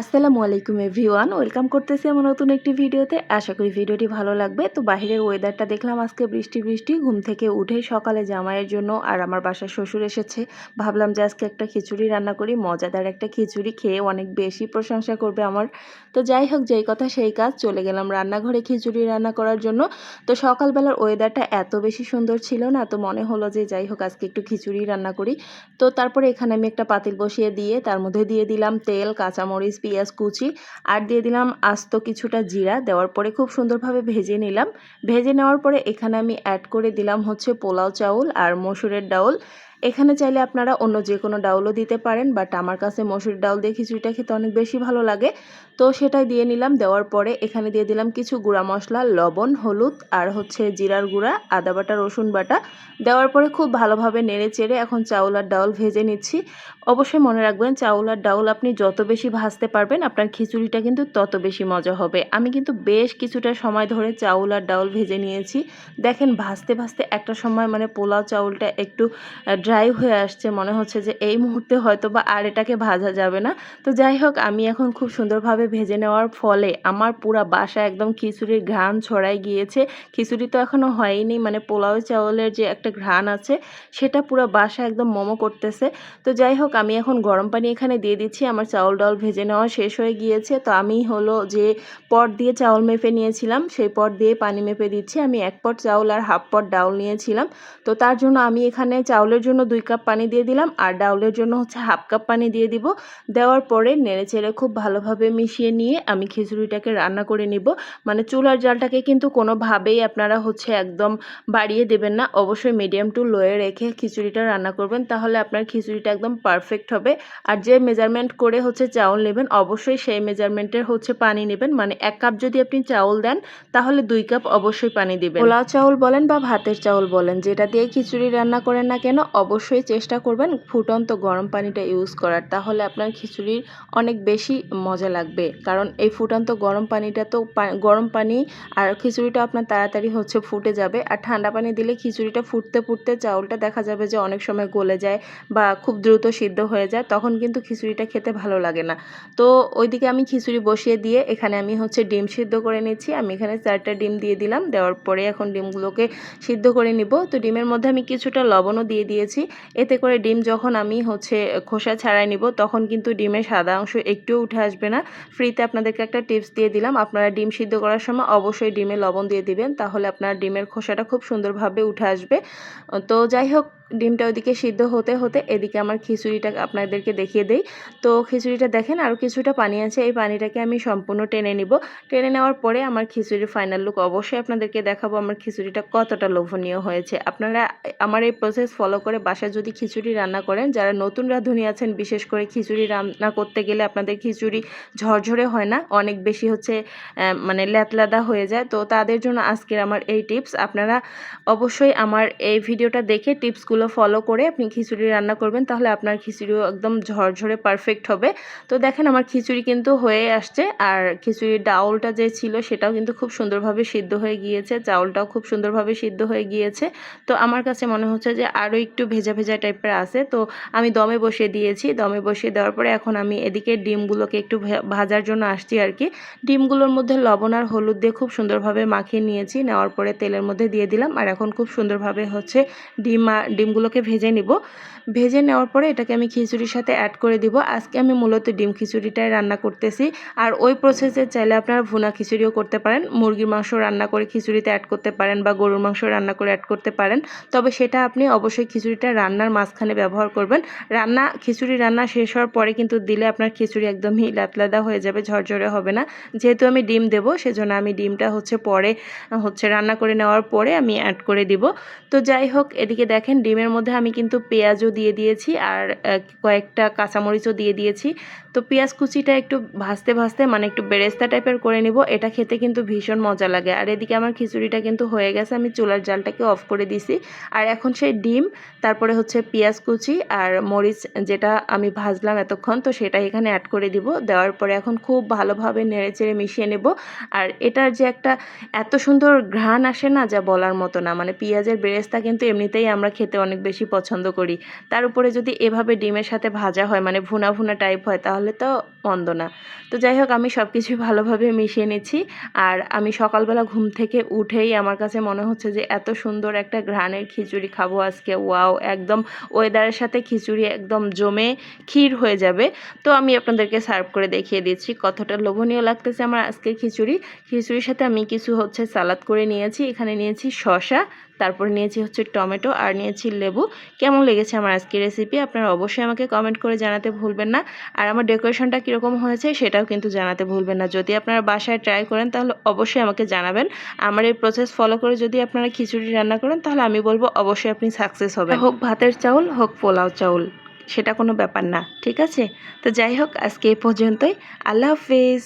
আসসালামু আলাইকুম everyone, welcome করতেছি আমার নতুন একটি ভিডিওতে। আশা করি ভিডিওটি ভালো লাগবে। তো বাইরের ওয়েদারটা দেখলাম, আজকে বৃষ্টি বৃষ্টি, ঘুম থেকে উঠে সকালে জামাইয়ের জন্য আর আমার বাসার শ্বশুর এসেছে। ভাবলাম যে আজকে একটা খিচুড়ি রান্না করি, মজাদার একটা খিচুড়ি খেয়ে অনেক বেশি প্রশংসা করবে আমার। তো যাই হোক, যেই কথা সেই কাজ, চলে গেলাম রান্নাঘরে খিচুড়ি রান্না করার জন্য। তো সকালবেলার ওয়েদারটা এত বেশি সুন্দর ছিল না, তো মনে হলো যে যাই হোক, আজকে একটু খিচুড়ি রান্না করি। তো তারপরে এখানে আমি একটা পাতিল বসিয়ে দিয়ে, তার মধ্যে দিয়ে দিলাম তেল, কাঁচামরিচ পেঁয়াজ কুচি আর দিয়ে দিলাম আস্ত কিছুটা জিরা। দেওয়ার পরে খুব সুন্দরভাবে ভেজে নিলাম। ভেজে নেওয়ার পরে এখানে আমি অ্যাড করে দিলাম হচ্ছে পোলাও চাউল আর মসুরের ডাউল। এখানে চাইলে আপনারা অন্য যে কোনো ডাউলও দিতে পারেন বাট আমার কাছে মসুর ডাউল দিয়ে খিচুড়িটা খেতে অনেক বেশি ভালো লাগে। তো সেটাই দিয়ে নিলাম, দেওয়ার পরে এখানে দিয়ে দিলাম কিছু গুঁড়া মশলা, লবণ, হলুদ, আর হচ্ছে জিরার গুঁড়া, আদা বাটা, রসুন বাটা। দেওয়ার পরে খুব ভালোভাবে নেড়ে চেড়ে এখন চাউল আর ডাউল ভেজে নিচ্ছি। অবশ্যই মনে রাখবেন, চাউল আর ডাউল আপনি যত বেশি ভাজতে পারবেন, আপনার খিচুড়িটা কিন্তু তত বেশি মজা হবে। আমি কিন্তু বেশ কিছুটা সময় ধরে চাউল আর ডাউল ভেজে নিয়েছি। দেখেন, ভাজতে ভাজতে একটা সময় মানে পোলাও চাউলটা একটু ড্রাই হয়ে আসছে, মনে হচ্ছে যে এই মুহূর্তে হয়তো বা আর এটাকে ভাজা যাবে না। তো যাই হোক, আমি এখন খুব সুন্দরভাবে ভেজে নেওয়ার ফলে আমার পুরা বাসা একদম খিচুড়ির ঘ্রাণ ছড়াই গিয়েছে। খিচুড়ি তো এখনও হয়নি মানে পোলাও চাউলের যে একটা ঘ্রাণ আছে, সেটা পুরো বাসা একদম মোমো করতেছে। তো যাই হোক, আমি এখন গরম পানি এখানে দিয়ে দিচ্ছি, আমার চাউল ডাউল ভেজে নেওয়া শেষ হয়ে গিয়েছে। তো আমি হলো যে পট দিয়ে চাউল মেপে নিয়েছিলাম, সেই পট দিয়ে পানি মেপে দিচ্ছি। আমি এক পট চাউল আর হাফ পট ডাউল নিয়েছিলাম। তো তার জন্য আমি এখানে চাউলের জন্য দুই কাপ পানি দিয়ে দিলাম। আর ডাউলের জন্য হচ্ছে হাফ কাপ পানি দিয়ে দিব। দেওয়ার পরে নেড়ে চেড়ে খুব ভালোভাবে মিশিয়ে নিয়ে আমি খিচুড়িটাকে রান্না করে নিব। মানে চুলার জালটাকে কিন্তু কোনোভাবেই আপনারা হচ্ছে একদম বাড়িয়ে দেবেন না। অবশ্যই মিডিয়াম টু লোয়ে রেখে খিচুড়িটা রান্না করবেন। তাহলে আপনার খিচুড়িটা একদম পারফেক্ট হবে। আর যে মেজারমেন্ট করে হচ্ছে চাউল নেবেন, অবশ্যই সেই মেজারমেন্টের হচ্ছে পানি নেবেন। মানে এক কাপ যদি আপনি চাউল দেন, তাহলে দুই কাপ অবশ্যই পানি দিবেন। পোলাও চাউল বলেন বা ভাতের চাউল বলেন, যেটা দিয়ে খিচুড়ি রান্না করেন না কেন অবশ্যই চেষ্টা করবেন ফুটন্ত গরম পানিটা ইউজ করার। তাহলে আপনার খিচুড়ির অনেক বেশি মজা লাগবে। কারণ এই ফুটন্ত গরম পানিটা তো গরম পানি আর খিচুড়িটা আপনার তাড়াতাড়ি হচ্ছে ফুটে যাবে। আর ঠান্ডা পানি দিলে খিচুড়িটা ফুটতে ফুটতে চাউলটা দেখা যাবে যে অনেক সময় গলে যায় বা খুব দ্রুত সিদ্ধ হয়ে যায়, তখন কিন্তু খিচুড়িটা খেতে ভালো লাগে না। তো ওইদিকে আমি খিচুড়ি বসিয়ে দিয়ে এখানে আমি হচ্ছে ডিম সিদ্ধ করে নিচ্ছি। আমি এখানে চারটা ডিম দিয়ে দিলাম। দেওয়ার পরে এখন ডিমগুলোকে সিদ্ধ করে নিব। তো ডিমের মধ্যে আমি কিছুটা লবণও দিয়ে দিয়েছি। এতে করে ডিম যখন আমি হচ্ছে খোসা ছাড়াই নিব, তখন কিন্তু ডিমের সাদা অংশ একটুও উঠে আসবে না। ফ্রিতে আপনাদেরকে একটা টিপস দিয়ে দিলাম, আপনারা ডিম সিদ্ধ করার সময় অবশ্যই ডিমে লবণ দিয়ে দিবেন, তাহলে আপনার ডিমের খোসাটা খুব সুন্দরভাবে উঠে আসবে। তো যাই হোক ডিমটা ওইদিকে সিদ্ধ হতে হতে এদিকে আমার খিচুড়িটা আপনাদেরকে দেখিয়ে দেই। তো খিচুড়িটা দেখেন আরও কিছুটা পানি আছে, এই পানিটাকে আমি সম্পূর্ণ টেনে নিব। টেনে নেওয়ার পরে আমার খিচুড়ির ফাইনাল লুক অবশ্যই আপনাদেরকে দেখাবো আমার খিচুড়িটা কতটা লোভনীয় হয়েছে। আপনারা আমার এই প্রসেস ফলো করে বাসায় যদি খিচুড়ি রান্না করেন, যারা নতুন রাঁধুনি আছেন, বিশেষ করে খিচুড়ি রান্না করতে গেলে আপনাদের খিচুড়ি ঝরঝরে হয় না, অনেক বেশি হচ্ছে মানে ল্যাতলাদা হয়ে যায়। তো তাদের জন্য আজকের আমার এই টিপস আপনারা অবশ্যই আমার এই ভিডিওটা দেখে টিপসগুলো টিপসগুলো ফলো করে আপনি খিচুড়ি রান্না করবেন, তাহলে আপনার খিচুড়িও একদম ঝরঝরে পারফেক্ট হবে। তো দেখেন আমার খিচুড়ি কিন্তু হয়ে আসছে, আর খিচুড়ির ডাউলটা যে ছিল সেটাও কিন্তু খুব সুন্দরভাবে সিদ্ধ হয়ে গিয়েছে, চাউলটাও খুব সুন্দরভাবে সিদ্ধ হয়ে গিয়েছে। তো আমার কাছে মনে হচ্ছে যে আরও একটু ভেজা ভেজা টাইপের আছে, তো আমি দমে বসিয়ে দিয়েছি। দমে বসিয়ে দেওয়ার পরে এখন আমি এদিকে ডিমগুলোকে একটু ভাজার জন্য আসছি আর কি। ডিমগুলোর মধ্যে লবণ আর হলুদ দিয়ে খুব সুন্দরভাবে মাখিয়ে নিয়েছি, নেওয়ার পরে তেলের মধ্যে দিয়ে দিলাম, আর এখন খুব সুন্দরভাবে হচ্ছে ডিম ডিম ডিমগুলোকে ভেজে নিব। ভেজে নেওয়ার পরে এটাকে আমি খিচুড়ির সাথে অ্যাড করে দিব। আজকে আমি মূলত ডিম খিচুড়িটাই রান্না করতেছি। আর ওই প্রসেসে চাইলে আপনারা ভুনা খিচুড়িও করতে পারেন। মুরগির মাংস রান্না করে খিচুড়িতে অ্যাড করতে পারেন বা গরুর মাংস রান্না করে অ্যাড করতে পারেন। তবে সেটা আপনি অবশ্যই খিচুড়িটা রান্নার মাঝখানে ব্যবহার করবেন। রান্না, খিচুড়ি রান্না শেষ হওয়ার পরে কিন্তু দিলে আপনার খিচুড়ি একদমই লাতলাদা হয়ে যাবে, ঝরঝরে হবে না। যেহেতু আমি ডিম দেব, সেজন্য আমি ডিমটা হচ্ছে পরে, হচ্ছে রান্না করে নেওয়ার পরে আমি অ্যাড করে দিব। তো যাই হোক, এদিকে দেখেন ডিমের মধ্যে আমি কিন্তু পেঁয়াজও দিয়ে দিয়েছি আর কয়েকটা কাঁচামরিচও দিয়ে দিয়েছি। তো পেঁয়াজ কুচিটা একটু ভাজতে ভাজতে মানে একটু বেরেস্তা টাইপের করে নিব, এটা খেতে কিন্তু ভীষণ মজা লাগে। আর এদিকে আমার খিচুড়িটা কিন্তু হয়ে গেছে, আমি চুলার জালটাকে অফ করে দিছি। আর এখন সেই ডিম, তারপরে হচ্ছে পেঁয়াজ কুচি আর মরিচ যেটা আমি ভাজলাম এতক্ষণ, তো সেটা এখানে অ্যাড করে দিব। দেওয়ার পরে এখন খুব ভালোভাবে নেড়ে চেড়ে মিশিয়ে নেব। আর এটার যে একটা এত সুন্দর ঘ্রাণ আসে না, যা বলার মতো না মানে পেঁয়াজের বেরেস্তা কিন্তু এমনিতেই আমরা খেতে অনেক বেশি পছন্দ করি। তার উপরে যদি এভাবে ডিমের সাথে ভাজা হয় মানে ভুনা ভুনা টাইপ হয়, তাহলে তো মন্দ না। তো যাই হোক, আমি সব কিছুই ভালোভাবে মিশিয়ে নিচ্ছি। আর আমি সকালবেলা ঘুম থেকে উঠেই আমার কাছে মনে হচ্ছে যে, এত সুন্দর একটা ঘ্রাণের খিচুড়ি খাব আজকে। ওয়াও, একদম ওয়েদারের সাথে খিচুড়ি একদম জমে ক্ষীর হয়ে যাবে। তো আমি আপনাদেরকে সার্ভ করে দেখিয়ে দিচ্ছি কতটা লোভনীয় লাগতেছে আমার আজকের খিচুড়ি। খিচুড়ির সাথে আমি কিছু হচ্ছে সালাদ করে নিয়েছি। এখানে নিয়েছি শশা তারপর নিয়েছি হচ্ছে টমেটো আর নিয়েছি লেবু। কেমন লেগেছে আমার আজকের রেসিপি আপনারা অবশ্যই আমাকে কমেন্ট করে জানাতে ভুলবেন না। আর আমার ডেকোরেশনটা কীরকম হয়েছে সেটাও কিন্তু জানাতে ভুলবেন না। যদি আপনারা বাসায় ট্রাই করেন, তাহলে অবশ্যই আমাকে জানাবেন। আমার এই প্রসেস ফলো করে যদি আপনারা খিচুড়ি রান্না করেন, তাহলে আমি বলব অবশ্যই আপনি সাকসেস হবেন। হোক ভাতের চাউল, হোক পোলাও চাউল, সেটা কোনো ব্যাপার না, ঠিক আছে? তো যাই হোক, আজকে এই পর্যন্তই। আল্লাহ হাফিজ।